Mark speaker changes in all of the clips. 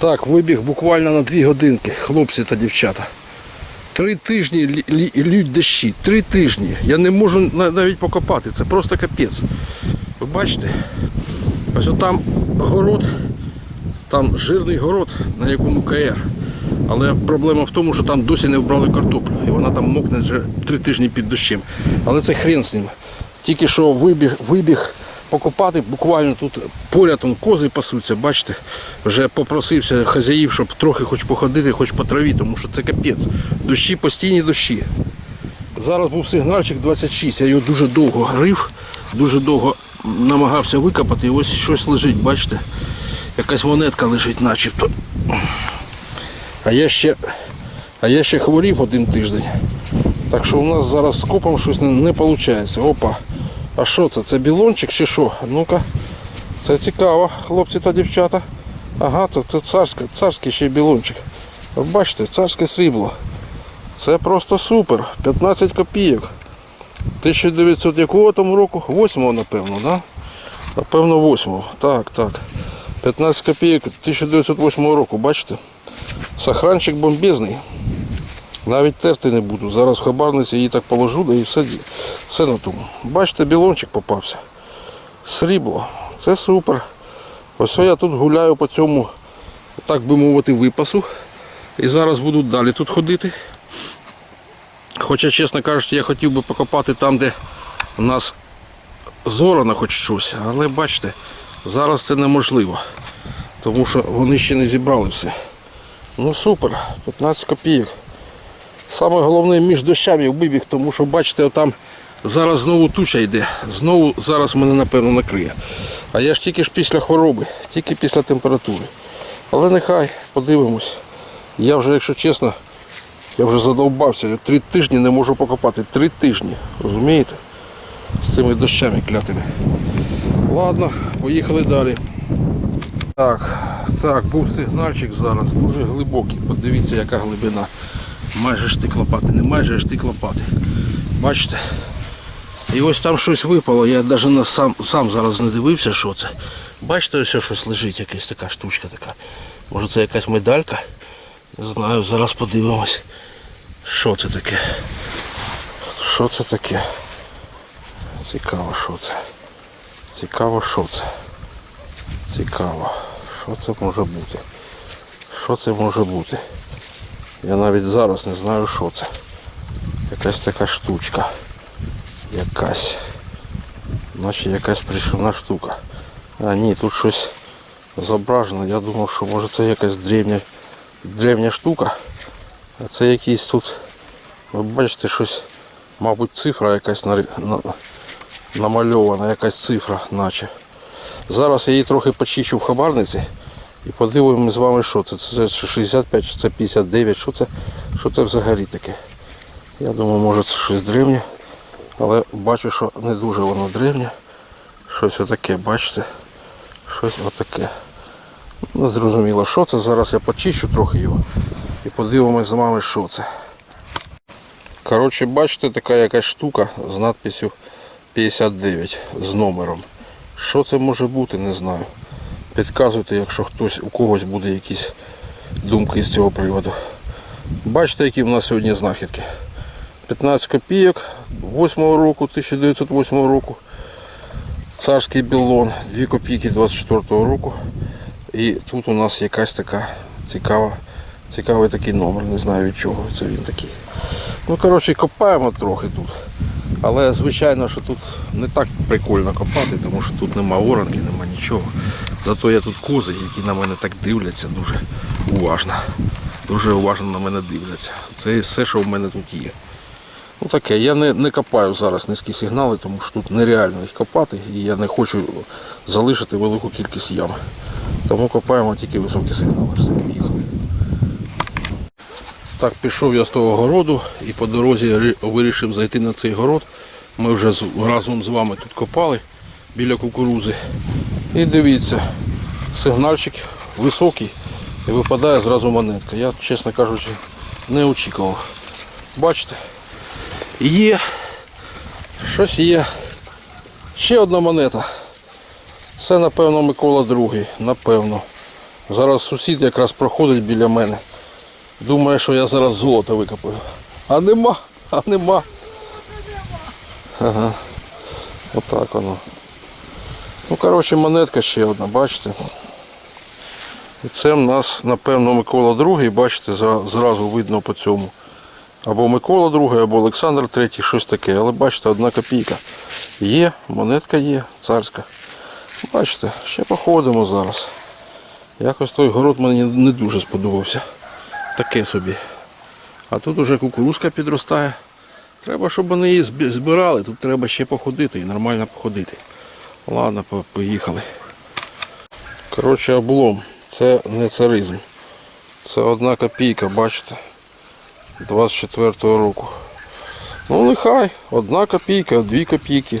Speaker 1: Так, вибіг буквально на дві годинки, хлопці та дівчата. Три тижні лють дощі. Три тижні. Я не можу навіть покопати. Це просто капець. Ви бачите? Ось там город, там жирний город, на якому КР. Але проблема в тому, що там досі не вбрали картоплю. І вона там мокне вже три тижні під дощем. Але це хрен з ним. Тільки що вибіг, вибіг покопати, буквально тут поряд он, кози пасуться, бачите, вже попросився хазяїв, щоб трохи хоч походити, хоч по траві, тому що це капець. Дощі, постійні дощі. Зараз був сигнальчик 26, я його дуже довго грив, дуже довго намагався викопати, і ось щось лежить, бачите? Якась монетка лежить начебто. А я ще, а я ще хворів один тиждень. Так що у нас зараз з копом щось не, виходить. Опа. А що це? Це білончик чи що? Ну-ка. Це цікаво, хлопці та дівчата. Ага, це, це царське, царський ще білончик. Бачите, царське срібло. Це просто супер. 15 копійок. 1900 якого там року? 8-го, напевно, да? Напевно, 8-го. Так, так. 15 копійок 1908 року, бачите? Сохранчик бомбезний. Навіть терти не буду. Зараз в хабарниці її так положу, да і все, все на тому. Бачите, білончик попався. Срібло. Це супер. Ось я тут гуляю по цьому, так би мовити, випасу. І зараз буду далі тут ходити. Хоча, чесно кажучи, я хотів би покопати там, де у нас зорано хоч щось. Але бачите, зараз це неможливо. Тому що вони ще не зібрали все. Ну супер, 15 копійок. Саме головне між дощами вибіг, тому що бачите, там зараз знову туча йде. Знову зараз мене напевно накриє. А я ж тільки ж після хвороби, тільки після температури. Але нехай подивимось. Я вже, якщо чесно, я вже задовбався. Я три тижні не можу покопати. Три тижні. Розумієте? З цими дощами клятими. Ладно, поїхали далі. Так, так, був сигнальчик зараз, дуже глибокий. Подивіться, яка глибина. Майже штик лопати, не майже а штик лопати. Бачите? І ось там щось випало, я навіть на сам, сам зараз не дивився, що це. Бачите, ось щось лежить, якась така штучка така. Може це якась медалька? Не знаю, зараз подивимось. Що це таке? Що це таке? Цікаво, що це. Цікаво, що це. Цікаво. Що це може бути? Що це може бути? Я навіть зараз не знаю, що це. Якась така штучка. Якась. Наче якась пришивна штука. А ні, тут щось зображено. Я думав, що може це якась древня, древня штука. А це якийсь тут, ви бачите, щось, мабуть, цифра якась нарі- на- намальована, якась цифра, наче. Зараз я її трохи почищу в хабарниці і подивимося з вами, що це. Це 65 чи це 59, що це, що це взагалі таке. Я думаю, може це щось древнє, але бачу, що не дуже воно древнє. Щось отаке, бачите? Щось отаке. Не зрозуміло, що це. Зараз я почищу трохи його і подивимось з вами, що це. Коротше, бачите, така якась штука з надписю 59 з номером. Що це може бути, не знаю. Підказуйте, якщо хтось у когось буде якісь думки з цього приводу. Бачите, які в нас сьогодні знахідки. 15 копійок 8 року, 1908 року. Царський білон, 2 копійки 24 року. І тут у нас якась така цікава, цікавий такий номер, не знаю від чого це він такий. Ну, коротше, копаємо трохи тут. Але звичайно, що тут не так прикольно копати, тому що тут нема оранки, нема нічого. Зато є тут кози, які на мене так дивляться дуже уважно. Дуже уважно на мене дивляться. Це все, що в мене тут є. Ну таке, я не, не копаю зараз низькі сигнали, тому що тут нереально їх копати і я не хочу залишити велику кількість ям. Тому копаємо тільки високі сигнали. Все. Так, пішов я з того городу і по дорозі вирішив зайти на цей город. Ми вже разом з вами тут копали біля кукурузи. І дивіться, сигнальчик високий і випадає зразу монетка. Я, чесно кажучи, не очікував. Бачите? Є. Щось є. Ще одна монета. Це, напевно, Микола II. Напевно. Зараз сусід якраз проходить біля мене. Думає, що я зараз золото викопаю. А нема, а нема. Ага. Отак воно. Ну, коротше, монетка ще одна, бачите? І це в нас, напевно, Микола II, бачите, зразу видно по цьому. Або Микола II, або Олександр III, щось таке. Але бачите, одна копійка. Є, монетка є, царська. Бачите, ще походимо зараз. Якось той город мені не дуже сподобався. Таке собі. А тут уже кукурузка підростає. Треба, щоб вони її збирали. Тут треба ще походити і нормально походити. Ладно, поїхали. Коротше, облом. Це не царизм. Це одна копійка, бачите. 24-го року. Ну нехай, одна копійка, дві копійки.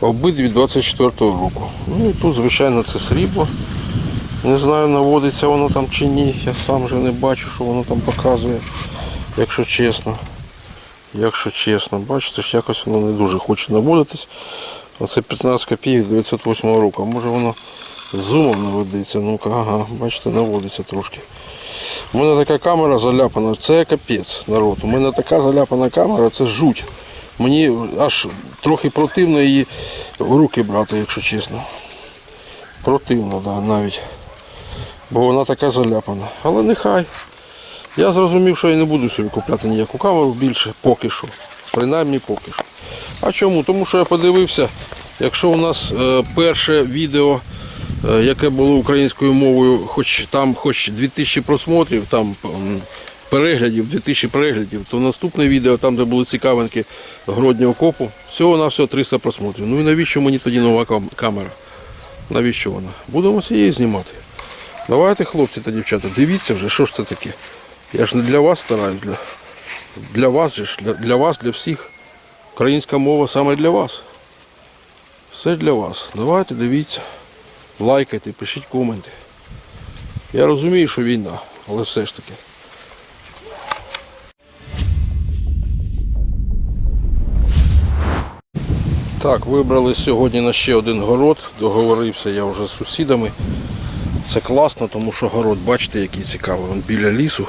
Speaker 1: Обидві 24-го року. Ну і тут, звичайно, це срібло. Не знаю, наводиться воно там чи ні. Я сам вже не бачу, що воно там показує, якщо чесно. Якщо чесно, бачите, ж якось воно не дуже хоче наводитись. Оце 15 копійок 908 року. Може воно зумом наведеться. Ну-ка, ага, бачите, наводиться трошки. У мене така камера заляпана, це капець народ. У мене така заляпана камера, це жуть. Мені аж трохи противно її в руки брати, якщо чесно. Противно, да, навіть. Бо вона така заляпана. Але нехай. Я зрозумів, що я не буду собі купляти ніяку камеру більше, поки що. Принаймні поки що. А чому? Тому що я подивився, якщо у нас е, перше відео, е, яке було українською мовою, хоч там хоч 2000 просмотрів, там переглядів, 2000 переглядів, то наступне відео, там, де були цікавинки Гроднього копу, всього на всього 300 просмотрів. Ну і навіщо мені тоді нова камера? Навіщо вона? Будемо з її знімати. Давайте, хлопці та дівчата, дивіться вже, що ж це таке. Я ж не для вас стараюсь, для, для вас же для, для вас, для всіх. Українська мова саме для вас. Все для вас. Давайте дивіться, лайкайте, пишіть коменти. Я розумію, що війна, але все ж таки. Так, вибрали сьогодні на ще один город. Договорився я вже з сусідами. Це класно, тому що город, бачите, який цікавий. Він біля лісу.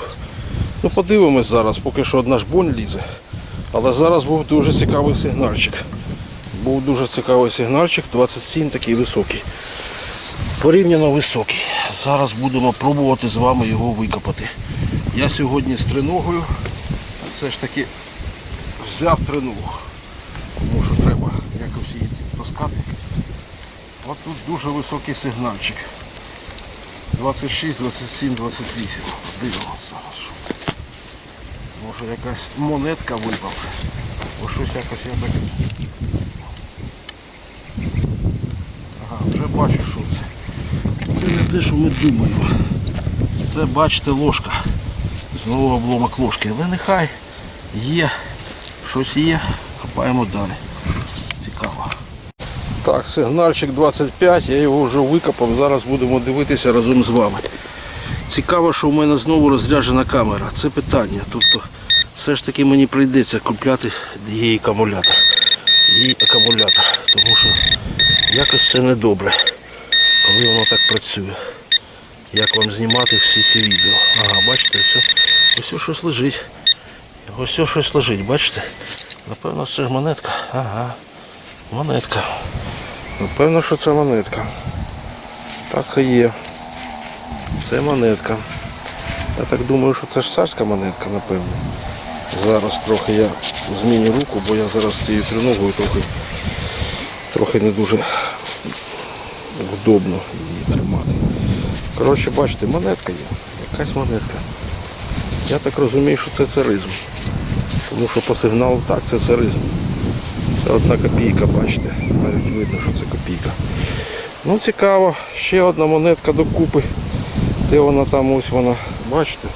Speaker 1: Ну подивимось зараз, поки що одна ж бонь лізе. Але зараз був дуже цікавий сигнальчик. Був дуже цікавий сигнальчик, 27 такий високий. Порівняно високий. Зараз будемо пробувати з вами його викопати. Я сьогодні з триногою все ж таки взяв триногу. Тому що треба якось її таскати. От тут дуже високий сигнальчик. 26, 27, 28. Дивимося. Може якась монетка випала. Бо щось якось я так. Ага, вже бачу, що це. Це не те, що ми думаємо. Це, бачите, ложка. Знову обломок ложки. Але нехай є. Щось є. Копаємо далі. Цікаво. Так, сигнальчик 25, я його вже викопав, зараз будемо дивитися разом з вами. Цікаво, що в мене знову розряджена камера. Це питання. Тобто все ж таки мені прийдеться купляти її акумулятор. Її акумулятор. Тому що якось це недобре, коли воно так працює. Як вам знімати всі ці відео. Ага, бачите, ось, ось щось лежить. Ось щось лежить, бачите? Напевно, це ж монетка. Ага. Монетка. Напевно, що це монетка. Так і є. Це монетка. Я так думаю, що це ж царська монетка, напевно. Зараз трохи я зміню руку, бо я зараз цією триногою трохи, трохи не дуже вдобно її тримати. Коротше, бачите, монетка є. Якась монетка. Я так розумію, що це царизм. Тому що по сигналу так, це царизм. Це одна копійка, бачите. Навіть видно, що це копійка. Ну цікаво, ще одна монетка докупи. Де вона там, ось вона, бачите?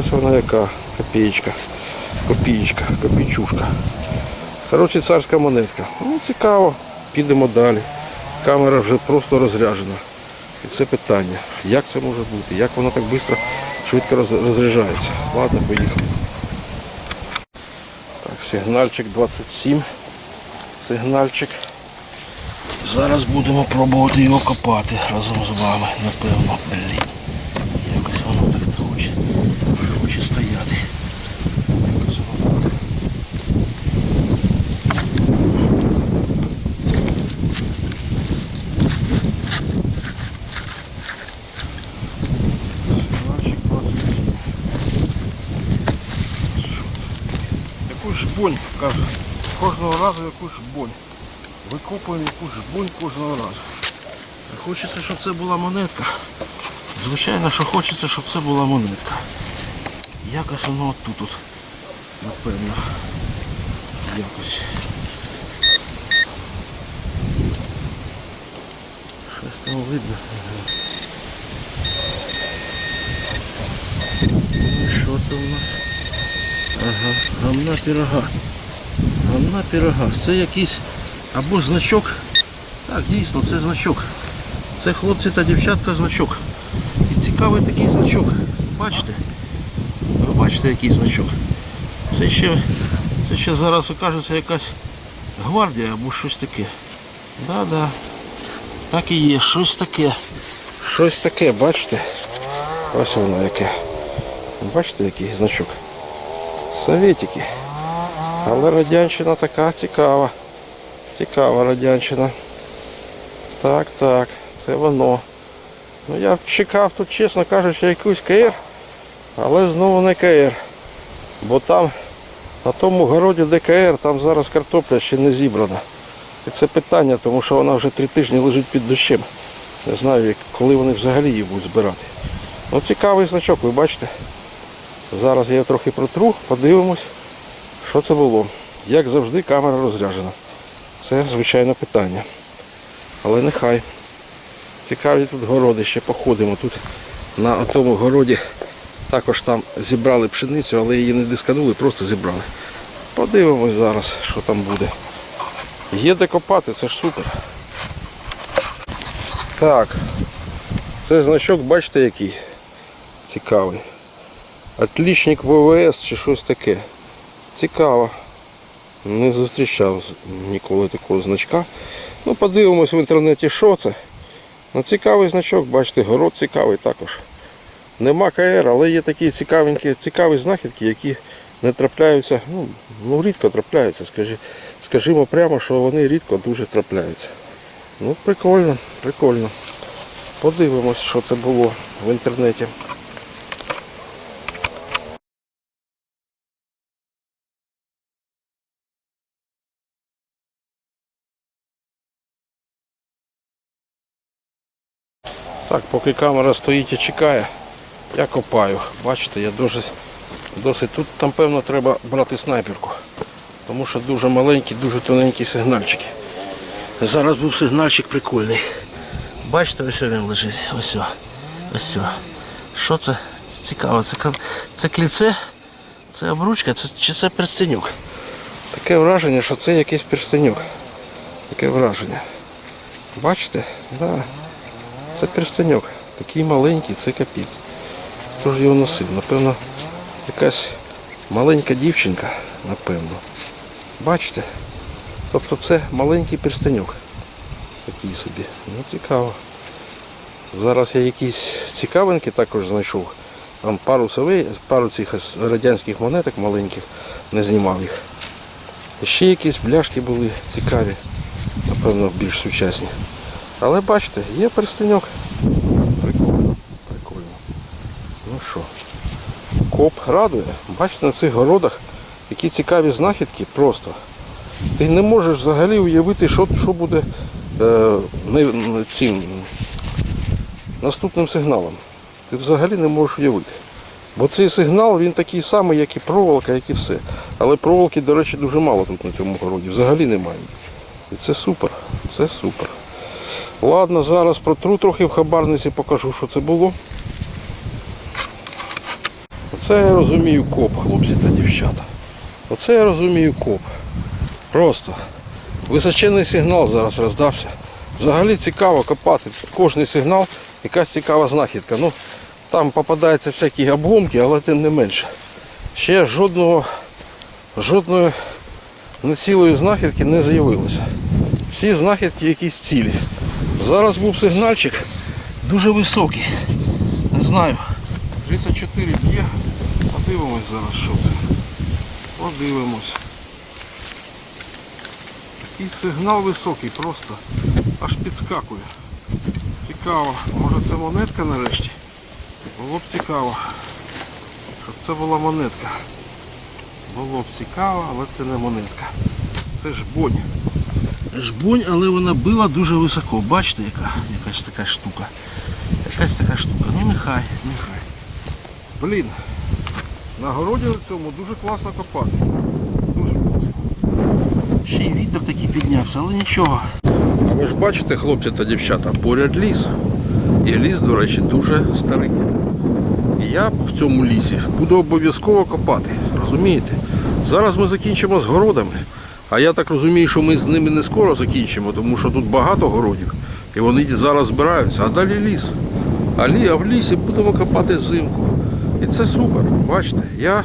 Speaker 1: Ось вона яка копієчка. Копієчка, копійчушка. Коротше, царська монетка. Ну цікаво, підемо далі. Камера вже просто розряджена. І це питання. Як це може бути? Як вона так швидко, швидко розряджається? Ладно, поїхали. Так, сигнальчик 27. Сигнальчик. Зараз будемо пробувати його копати разом з вами, напевно. Блін. Якось воно так не хоче. Не хоче стояти. Якось воно так. Значить, 27. Якусь жбонь, каже. Кожного разу якусь жбонь. Викопуємо якусь жбонь кожного разу. Хочеться, щоб це була монетка. Звичайно, що хочеться, щоб це була монетка. Якось воно тут, от, напевно. Якось. Щось там видно. Що це у нас? Ага, гамна пірога. Гамна пірога. Це якийсь або значок. Так, дійсно, це значок. Це хлопці та дівчатка значок. І цікавий такий значок. Бачите? Ви бачите, який значок. Це ще, це ще зараз окажеться якась гвардія або щось таке. Да-да. Так і є, щось таке. Щось таке, бачите? Ось воно яке. Бачите, який значок? Советики. Але радянщина така цікава. Цікава радянщина. Так, так, це воно. Ну я чекав тут, чесно кажучи, якусь КР, але знову не КР. Бо там на тому городі ДКР, там зараз картопля ще не зібрана. І це питання, тому що вона вже три тижні лежить під дощем. Не знаю, коли вони взагалі її будуть збирати. Ну цікавий значок, ви бачите. Зараз я трохи протру, подивимось, що це було. Як завжди, камера розряджена. Це звичайне питання. Але нехай. Цікаві тут городи, ще походимо. Тут на тому городі також там зібрали пшеницю, але її не дисканули, просто зібрали. Подивимось зараз, що там буде. Є де копати, це ж супер. Так, це значок, бачите який? Цікавий. Отлічник ВВС чи щось таке. Цікаво. Не зустрічав ніколи такого значка. Ну, подивимось в інтернеті, що це. Ну, цікавий значок, бачите, город цікавий також. Нема КР, але є такі цікавенькі, цікаві знахідки, які не трапляються, ну, ну рідко трапляються, скажі, скажімо прямо, що вони рідко дуже трапляються. Ну, прикольно, прикольно. Подивимось, що це було в інтернеті. Так, поки камера стоїть і чекає, я копаю. Бачите, я дуже досить. Тут там певно треба брати снайперку. Тому що дуже маленькі, дуже тоненькі сигнальчики. Зараз був сигнальчик прикольний. Бачите, ось він лежить. Ось. Ось. Що це? Цікаво, це, це кільце, це обручка, це, чи це перстенюк? Таке враження, що це якийсь перстенюк. Таке враження. Бачите? Да. Це перстеньок. Такий маленький, це капець. Хто ж його носив? Напевно, якась маленька дівчинка, напевно. Бачите? Тобто це маленький перстеньок. Такий собі. Ну цікаво. Зараз я якісь цікавинки також знайшов. Там пару совей, пару цих радянських монеток маленьких, не знімав їх. Ще якісь бляшки були цікаві, напевно, більш сучасні. Але бачите, є перстеньок. Прикольно, прикольно. Ну що, коп радує. Бачите, на цих городах які цікаві знахідки просто. Ти не можеш взагалі уявити, що, що буде е, цим наступним сигналом. Ти взагалі не можеш уявити. Бо цей сигнал він такий самий, як і проволока, як і все. Але проволоки, до речі, дуже мало тут на цьому городі. Взагалі немає. І це супер. Це супер. Ладно, зараз протру трохи в хабарниці, покажу, що це було. Оце я розумію коп, хлопці та дівчата. Оце я розумію коп. Просто. Височений сигнал зараз роздався. Взагалі цікаво копати. Кожний сигнал якась цікава знахідка. Ну, там попадаються всякі обломки, але тим не менше. Ще жодного, жодної нецілої знахідки не з'явилося. Всі знахідки якісь цілі. Зараз був сигнальчик дуже високий. Не знаю. 34 б'є. Подивимось зараз, що це. Подивимось. Такий сигнал високий, просто аж підскакує. Цікаво. Може це монетка нарешті? Було б цікаво. Щоб це була монетка. Було б цікаво, але це не монетка. Це жбонь. Жбонь, але вона била дуже високо. Бачите, яка якась така штука. Якась така штука. Ну нехай, нехай. Блін. На городі на цьому дуже класно копати. Дуже класно. Ще й вітер такий піднявся, але нічого. Ви ж бачите, хлопці та дівчата, поряд ліс. І ліс, до речі, дуже старий. Я в цьому лісі буду обов'язково копати. Розумієте? Зараз ми закінчимо з городами. А я так розумію, що ми з ними не скоро закінчимо, тому що тут багато городів. І вони зараз збираються, а далі ліс. А, в лісі будемо копати взимку. І це супер. Бачите, я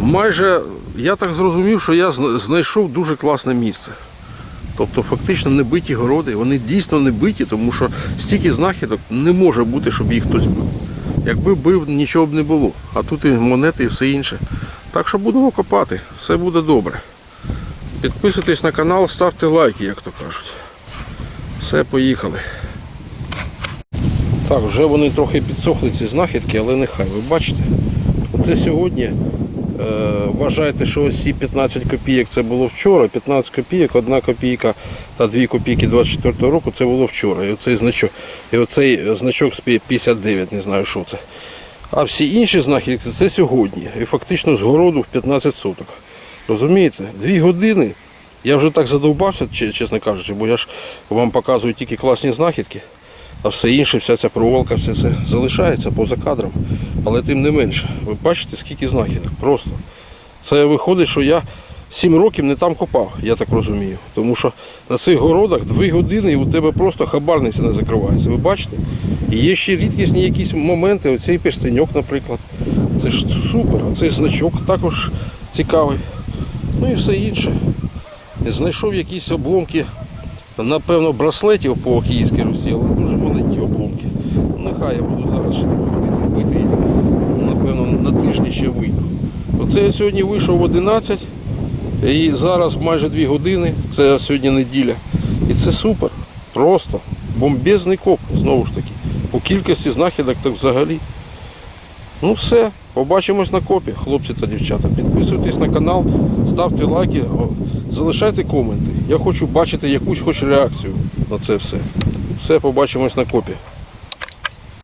Speaker 1: майже я так зрозумів, що я знайшов дуже класне місце. Тобто фактично не биті городи, вони дійсно не биті, тому що стільки знахідок не може бути, щоб їх хтось бив. Якби бив, нічого б не було. А тут і монети, і все інше. Так що будемо копати, все буде добре. Підписуйтесь на канал, ставте лайки, як то кажуть. Все, поїхали. Так, вже вони трохи підсохли ці знахідки, але нехай. Ви бачите? Оце сьогодні е, вважайте, що ось ці 15 копійок це було вчора, 15 копійок, 1 копійка та 2 копійки 24 року це було вчора. І оцей значок, і оцей значок з 59, не знаю що це. А всі інші знахідки це сьогодні. І фактично з городу в 15 соток. Розумієте? Дві години. Я вже так задовбався, чесно кажучи, бо я ж вам показую тільки класні знахідки, а все інше, вся ця проволока, все це залишається поза кадром. Але тим не менше, ви бачите, скільки знахідок. Просто. Це виходить, що я 7 років не там копав, я так розумію. Тому що на цих городах 2 години і у тебе просто хабарниця не закривається. Ви бачите? І є ще рідкісні якісь моменти, оцей перстеньок, наприклад. Це ж супер. Цей значок також цікавий. Ну і все інше. Знайшов якісь обломки, напевно, браслетів по Київській Русі, але дуже маленькі обломки. Нехай я буду зараз ще ходити. Напевно, на тижні ще вийду. Оце я сьогодні вийшов в 11 і зараз майже 2 години. Це сьогодні неділя. І це супер. Просто бомбезний коп, знову ж таки. По кількості знахідок так взагалі. Ну все, побачимось на копі, хлопці та дівчата. Підписуйтесь на канал, ставте лайки, залишайте коменти. Я хочу бачити якусь хоч реакцію на це все. Все, побачимось на копі.